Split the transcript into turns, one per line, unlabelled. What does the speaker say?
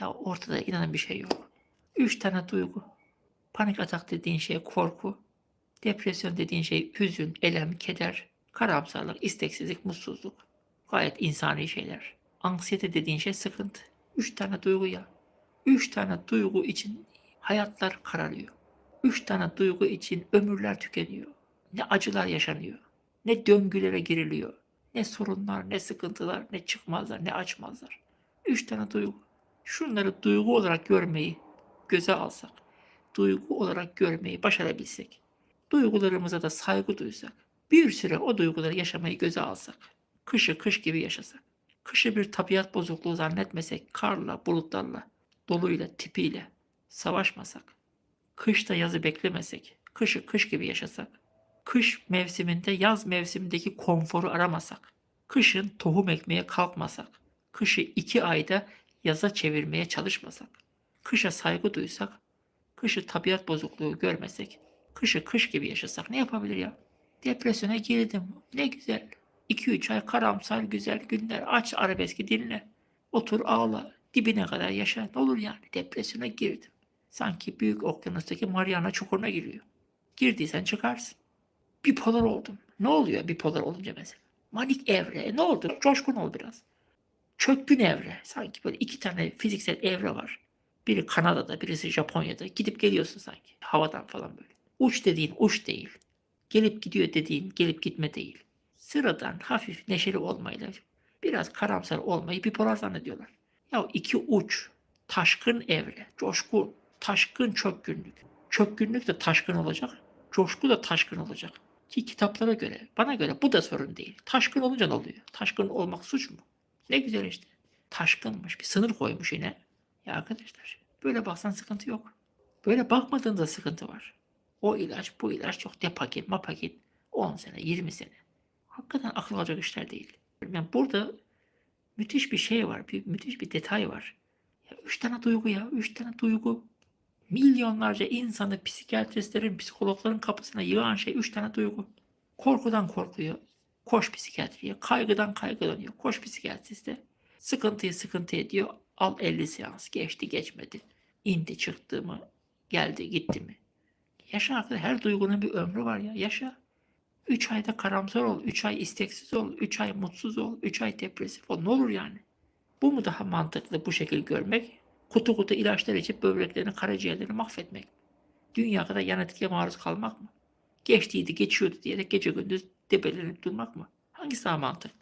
Ya ortada inanan bir şey yok. Üç tane duygu. Panik atak dediğin şey korku. Depresyon dediğin şey hüzün, elem, keder, karamsarlık, isteksizlik, mutsuzluk. Gayet insani şeyler. Anksiyete dediğin şey sıkıntı. Üç tane duygu ya. Üç tane duygu için hayatlar kararıyor. Üç tane duygu için ömürler tükeniyor. Ne acılar yaşanıyor. Ne döngülere giriliyor. Ne sorunlar, ne sıkıntılar, ne çıkmazlar, ne açmazlar. Üç tane duygu. Şunları duygu olarak görmeyi göze alsak, duygu olarak görmeyi başarabilsek, duygularımıza da saygı duysak, bir süre o duyguları yaşamayı göze alsak, kışı kış gibi yaşasak, kışı bir tabiat bozukluğu zannetmesek, karla, bulutlarla, doluyla, tipiyle savaşmasak, kışta yazı beklemesek, kışı kış gibi yaşasak, kış mevsiminde yaz mevsimindeki konforu aramasak, kışın tohum ekmeye kalkmasak, kışı iki ayda yaza çevirmeye çalışmasak, kışa saygı duysak, kışı tabiat bozukluğu görmesek, kışı kış gibi yaşasak ne yapabilir ya? Depresyona girdim. Ne güzel. 2-3 ay karamsar güzel günler. Aç arabeski dinle. Otur ağla. Dibine kadar yaşa. Ne olur yani? Depresyona girdim. Sanki büyük okyanustaki Mariana çukuruna giriyor. Girdiysen çıkarsın. Bipolar oldum. Ne oluyor bipolar olunca mesela? Manik evre. E ne oldu? Coşkun ol biraz. Çökkün evre. Sanki böyle iki tane fiziksel evre var. Biri Kanada'da, birisi Japonya'da. Gidip geliyorsun sanki. Havadan falan böyle. Uç dediğin uç değil. Gelip gidiyor dediğin gelip gitme değil. Sıradan hafif neşeli olmayla biraz karamsar olmayı bipolar zannediyorlar. Ya iki uç, taşkın evre, coşku, taşkın çökkünlük. Çökkünlük de taşkın olacak, coşku da taşkın olacak. Ki kitaplara göre, bana göre bu da sorun değil. Taşkın olunca ne oluyor? Taşkın olmak suç mu? Ne güzel işte. Taşkınmış, bir sınır koymuş yine. Ya arkadaşlar, böyle baksan sıkıntı yok. Böyle bakmadığında sıkıntı var. O ilaç, bu ilaç çok depakin, mapakin. 10 sene, 20 sene. Hakikaten akıl alacak işler değil. Yani burada müthiş bir şey var, bir, müthiş bir detay var. Ya üç tane duygu ya, üç tane duygu. Milyonlarca insanı psikiyatristlerin, psikologların kapısına yığan şey üç tane duygu. Korkudan korkuyor, koş psikiyatriye. Kaygıdan kaygılanıyor, koş psikiyatriste. Sıkıntıyı sıkıntı ediyor, al 50 seans, geçti geçmedi. İndi çıktı mı, geldi gitti mi. Yaşa arkadaş, her duygunun bir ömrü var ya, yaşa. 3 ayda karamsar ol, 3 ay isteksiz ol, 3 ay mutsuz ol, 3 ay depresif ol. Ne olur yani? Bu mu daha mantıklı bu şekilde görmek? Kutu kutu ilaçlar içip böbreklerini, karaciğerlerini mahvetmek. Dünya kadar yan etkiye maruz kalmak mı? Geçtiydi, geçiyordu diyerek gece gündüz debelenip durmak mı? Hangisi daha mantıklı?